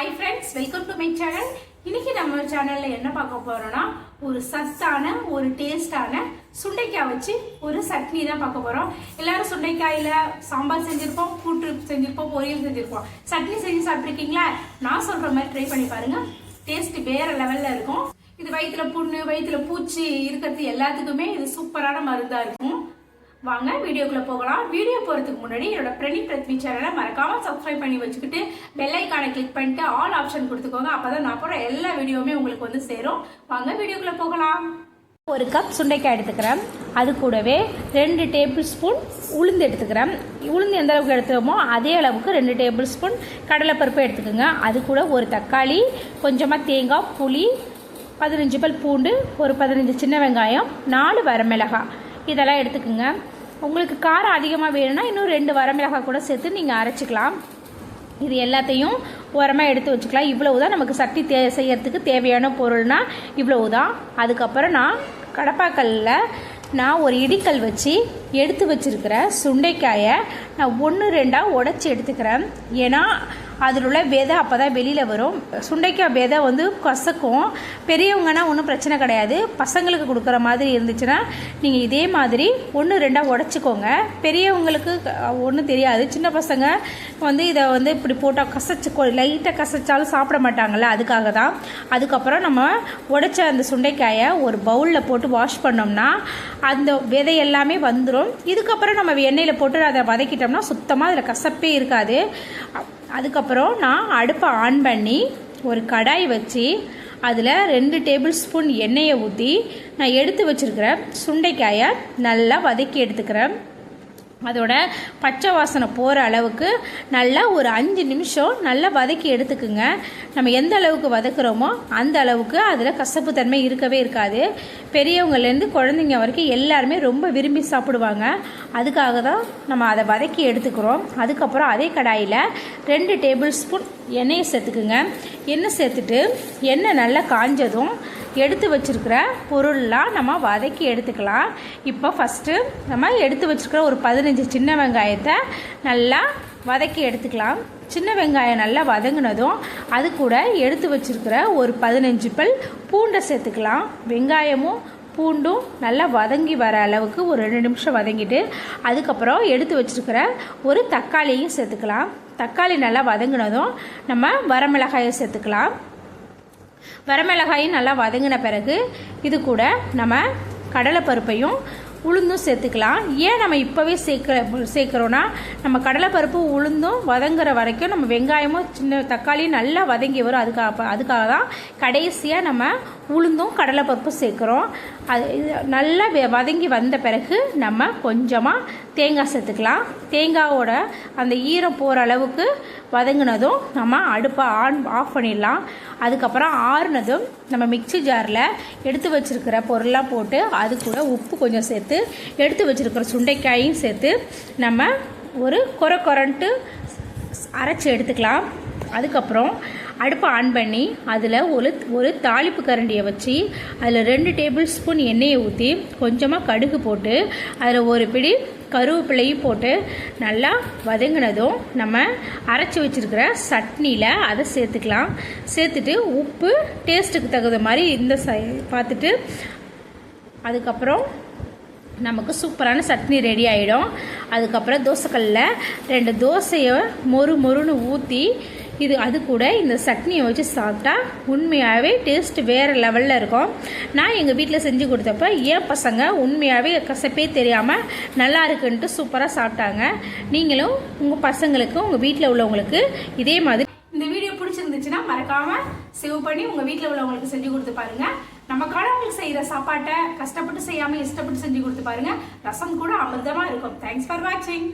Hi friends welcome to my channel இன்னைக்கு நம்ம சேனல்ல என்ன பார்க்க போறோம்னா ஒரு சத்தான ஒரு டேஸ்டான சுண்டைக்காய் வச்சு ஒரு சட்னி தான் பார்க்க போறோம். எல்லாரும் சுண்டைக்காயில சாம்பார் செஞ்சிருப்போம் கூட்டு செஞ்சிருப்போம் பொரியல் செஞ்சிருப்போம். சட்னி செஞ்சு சாப்பிட்ருக்கீங்களா நான் சொல்ற மாதிரி ட்ரை பண்ணி பாருங்க. டேஸ்ட் வேற லெவல்ல இருக்கும். இது வயிற்றுல புண்ணு வயிற்றுல பூச்சி இருக்கிறது எல்லாத்துக்குமே இது சூப்பரான மருந்தா இருக்கும். வாங்க வீடியோக்குள்ளே போகலாம். வீடியோ போகிறதுக்கு முன்னாடி என்னோட பிரணி பிரத்வி சேனலை மறக்காமல் சப்ஸ்கிரைப் பண்ணி வச்சுக்கிட்டு பெல் ஐக்கானை கிளிக் பண்ணிட்டு ஆல் ஆப்ஷன் கொடுத்துக்கோங்க. அப்போ தான் நான் போகிற எல்லா வீடியோவுமே உங்களுக்கு வந்து சேரும். வாங்க வீடியோக்குள்ளே போகலாம். ஒரு கப் சுண்டைக்காய் எடுத்துக்கிறேன். அது கூடவே ரெண்டு டேபிள் ஸ்பூன் உளுந்து எடுத்துக்கிறேன். உளுந்து எந்த அளவுக்கு எடுத்துக்கிறோமோ அதே அளவுக்கு ரெண்டு டேபிள் ஸ்பூன் கடலைப்பருப்பு எடுத்துக்கோங்க. அது கூட ஒரு தக்காளி கொஞ்சமாக தேங்காய் புளி பதினஞ்சு பல் பூண்டு ஒரு பதினஞ்சு சின்ன வெங்காயம் நாலு வரமிளகாய். இதெல்லாம் எடுத்துக்கோங்க. உங்களுக்கு காரம் அதிகமாக வேணும்னா இன்னும் ரெண்டு வரமிளகாய் கூட சேர்த்து நீங்கள் அரைச்சிக்கலாம். இது எல்லாத்தையும் உரமாக எடுத்து வச்சுக்கலாம். இவ்வளவு தான் நமக்கு சட்டி தே செய்யறதுக்கு தேவையான பொருள்னால் இவ்வளவு தான் அதுக்கப்புறம் நான் கடப்பாக்கல்லில் நான் ஒரு இடிக்கல் வச்சு எடுத்து வச்சுருக்கிற சுண்டைக்காயை நான் ஒன்று ரெண்டாக உடச்சி எடுத்துக்கிறேன். ஏன்னா அதில் உள்ள விதை அப்போ தான் வெளியில் வரும். சுண்டைக்காய் விதை வந்து கசக்கும். பெரியவங்கன்னா ஒன்றும் பிரச்சனை கிடையாது. பசங்களுக்கு கொடுக்குற மாதிரி இருந்துச்சுன்னா நீங்கள் இதே மாதிரி ஒன்று ரெண்டாக உடச்சிக்கோங்க. பெரியவங்களுக்கு ஒன்றும் தெரியாது. சின்ன பசங்க வந்து இதை வந்து இப்படி போட்டால் கசச்சு லைட்டாக கசச்சாலும் சாப்பிட மாட்டாங்கல்ல அதுக்காக தான் அதுக்கப்புறம் நம்ம உடைச்ச அந்த சுண்டைக்காயை ஒரு பவுலில் போட்டு வாஷ் பண்ணோம்னா அந்த விதை எல்லாமே வந்துடும் இதுக்கப்புறம் நம்ம எண்ணெயில் போட்டு அதை வதக்கிட்டோம்னா சுத்தமாக அதில் கசப்பே இருக்காது. அதுக்கப்புறம் நான் அடுப்பை ஆன் பண்ணி ஒரு கடாய் வச்சு அதில் ரெண்டு டேபிள் ஸ்பூன் எண்ணெயை ஊற்றி நான் எடுத்து வச்சுருக்கிற சுண்டைக்காயை நல்லா வதக்கி எடுத்துக்கிறேன். அதோட பச்சை வாசனை போகிற அளவுக்கு நல்லா ஒரு அஞ்சு நிமிஷம் நல்லா வதக்கி எடுத்துக்குங்க. நம்ம எந்த அளவுக்கு வதக்குறோமோ அந்த அளவுக்கு அதில் கசப்பு தன்மை இருக்கவே இருக்காது. பெரியவங்கலேருந்து குழந்தைங்க வரைக்கும் எல்லாருமே ரொம்ப விரும்பி சாப்பிடுவாங்க. அதுக்காக தான் நம்ம அதை வதக்கி எடுத்துக்கிறோம். அதுக்கப்புறம் அதே கடாயில் ரெண்டு டேபிள் ஸ்பூன் எண்ணெயை சேர்த்துக்குங்க. எண்ணெய் சேர்த்துட்டு எண்ணெய் நல்லா காஞ்சதும் எடுத்து வச்சுருக்கிற பொருள்லாம் நம்ம வதக்கி எடுத்துக்கலாம். இப்போ ஃபஸ்ட்டு நம்ம எடுத்து வச்சுருக்கிற ஒரு பதினஞ்சு சின்ன வெங்காயத்தை நல்லா வதக்கி எடுத்துக்கலாம். சின்ன வெங்காயம் நல்லா வதங்கினதும் அது கூட எடுத்து வச்சுருக்கிற ஒரு பதினஞ்சு பல் பூண்டை சேர்த்துக்கலாம். வெங்காயமும் பூண்டும் நல்லா வதங்கி வர அளவுக்கு ஒரு ரெண்டு நிமிஷம் வதங்கிட்டு அதுக்கப்புறம் எடுத்து வச்சுருக்கிற ஒரு தக்காளியும் சேர்த்துக்கலாம். தக்காளி நல்லா வதங்கினதும் நம்ம வரமிளகாயை சேர்த்துக்கலாம். வரமிளகாயும் நல்லா வதங்கின பிறகு இது கூட நம்ம கடலைப்பருப்பையும் உளுந்தும் சேர்த்துக்கலாம். ஏன் நம்ம இப்போவே சேர்க்க சேர்க்குறோன்னா நம்ம கடலைப்பருப்பு உளுந்தும் வதங்குற வரைக்கும் நம்ம வெங்காயமும் சின்ன தக்காளியும் நல்லா வதங்கி வரும். அதுக்காக அதுக்காக தான் கடைசியாக நம்ம உளுந்தும் கடலைப்பருப்பும் சேர்க்குறோம். அது நல்லா வதங்கி வந்த பிறகு நம்ம கொஞ்சமாக தேங்காய் சேர்த்துக்கலாம். தேங்காவோட அந்த ஈரம் போகிற அளவுக்கு வதங்கினதும் நம்ம அடுப்பை ஆன் ஆஃப் பண்ணிடலாம். அதுக்கப்புறம் ஆறுனதும் நம்ம மிக்சி ஜாரில் எடுத்து வச்சுருக்கிற பொருளாக போட்டு அது கூட உப்பு கொஞ்சம் சேர்த்து எடுத்து வச்சுருக்கிற சுண்டைக்காயும் சேர்த்து நம்ம ஒரு கொர கொரன்ட்டு அரைச்சி எடுத்துக்கலாம். அதுக்கப்புறம் அடுப்பை ஆன் பண்ணி அதில் ஒரு ஒரு தாளிப்பு கரண்டியை வச்சு அதில் ரெண்டு டேபிள் ஸ்பூன் எண்ணெயை ஊற்றி கொஞ்சமாக கடுகு போட்டு அதில் ஒரு பிடி கருவேப்பிலையும் போட்டு நல்லா வதங்கினதும் நம்ம அரைச்சி வச்சுருக்கிற சட்னியில் அதை சேர்த்துக்கலாம். சேர்த்துட்டு உப்பு டேஸ்ட்டுக்கு தகுந்த மாதிரி இந்த ச பார்த்துட்டு அதுக்கப்புறம் நமக்கு சூப்பரான சட்னி ரெடி ஆகிடும் அதுக்கப்புறம் தோசைக்கல்லில் ரெண்டு தோசையை மொறு மொறுன்னு ஊற்றி இது அது கூட இந்த சட்னியை வச்சு சாப்பிட்டா உண்மையாகவே டேஸ்ட் வேறு லெவலில் இருக்கும். நான் எங்கள் வீட்டில் செஞ்சு கொடுத்தப்ப ஏன் பசங்க உண்மையாகவே கசப்பே தெரியாமல் நல்லா இருக்குன்ட்டு சூப்பராக சாப்பிட்டாங்க. நீங்களும் உங்கள் பசங்களுக்கு உங்கள் வீட்டில் உள்ளவங்களுக்கு இதே மாதிரி இந்த வீடியோ பிடிச்சிருந்துச்சுன்னா மறக்காமல் சேவ் பண்ணி உங்கள் வீட்டில் உள்ளவங்களுக்கு செஞ்சு கொடுத்து பாருங்கள் நம்ம கடவுளுக்கு செய்கிற சாப்பாட்டை கஷ்டப்பட்டு செய்யாமல் இஷ்டப்பட்டு செஞ்சு கொடுத்து பாருங்கள் ரசம் கூட அமிர்தமாக இருக்கும். தேங்க்ஸ் ஃபார் வாட்சிங்